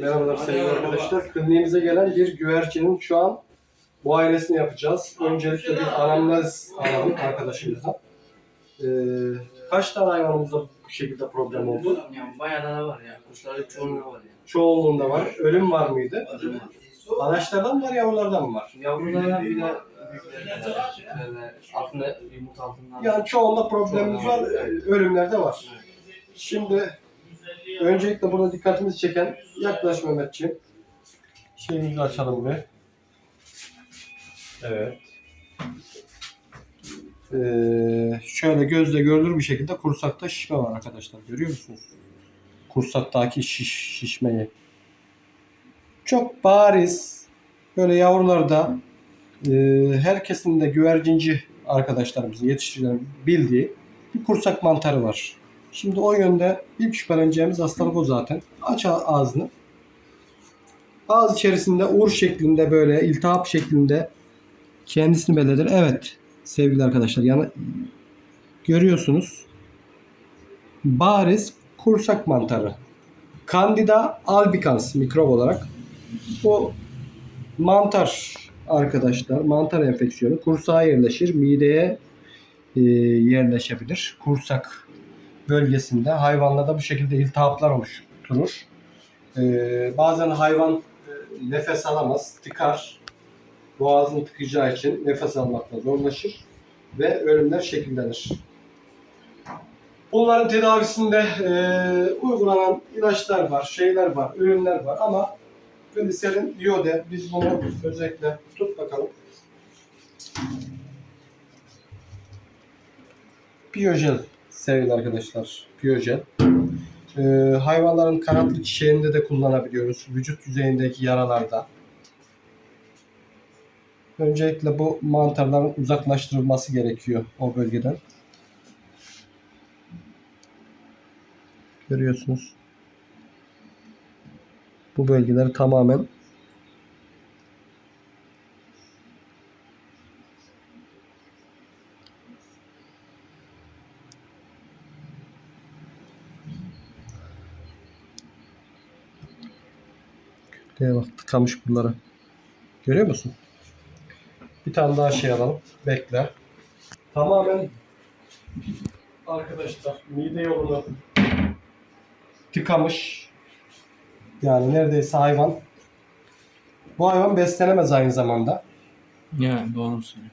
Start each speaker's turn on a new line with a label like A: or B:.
A: Merhabalar sevgili arkadaşlar. Kliniğimize gelen bir güvercinin şu an muayenesini yapacağız. Öncelikle bir anamnez alalım arkadaşımızdan. Ee, kaç tane hayvanımızda bu şekilde problem oldu?
B: Yani bayağı da var ya. Kuşların çoğunluğu var ya.
A: Çoğunluğunda var. Ölüm var mıydı?
B: Ölüm var.
A: Anaçlardan mı var, yavrulardan mı var?
B: Yavrulara bir de altında yumurta altından.
A: Yani çoğunda problemimiz var, e, ölümler de var. Şimdi öncelikle burada dikkatimizi çeken yaklaş Mehmetciğim. Şeyimizi açalım bir. Evet. Ee, şöyle gözle görülür bir şekilde kursakta şişme var arkadaşlar. Görüyor musunuz? Kursaktaki şiş, şişmeyi. Çok bariz. Böyle yavrularda e, herkesin de güvercinci arkadaşlarımızın, yetiştiricilerin bildiği bir kursak mantarı var. Şimdi o yönde ilk şüpheleneceğimiz hastalık o zaten. Aç ağzını. Ağız içerisinde ur şeklinde böyle iltihap şeklinde kendisini belirtir. Evet sevgili arkadaşlar yani görüyorsunuz bariz kursak mantarı. Candida albicans mikrop olarak bu mantar arkadaşlar mantar enfeksiyonu kursağa yerleşir mideye e, yerleşebilir kursak bölgesinde hayvanlarda bu şekilde iltihaplar oluşturur. E, bazen hayvan e, nefes alamaz, tıkar. Boğazını tıkayacağı için nefes almakta zorlaşır ve ölümler şekillenir. Bunların tedavisinde e, uygulanan ilaçlar var, şeyler var, ürünler var ama gliserin iode biz bunu özellikle tut bakalım. Piyojel sevgili arkadaşlar. Piyojel. Ee, hayvanların kanatlı çiçeğinde de kullanabiliyoruz. Vücut yüzeyindeki yaralarda. Öncelikle bu mantarların uzaklaştırılması gerekiyor o bölgeden. Görüyorsunuz. Bu bölgeleri tamamen Diye bak tıkamış bunları. Görüyor musun? Bir tane daha şey alalım. Bekle. Tamamen arkadaşlar mide yolunu tıkamış. Yani neredeyse hayvan. Bu hayvan beslenemez aynı zamanda.
B: Ya doğru söylüyorsun.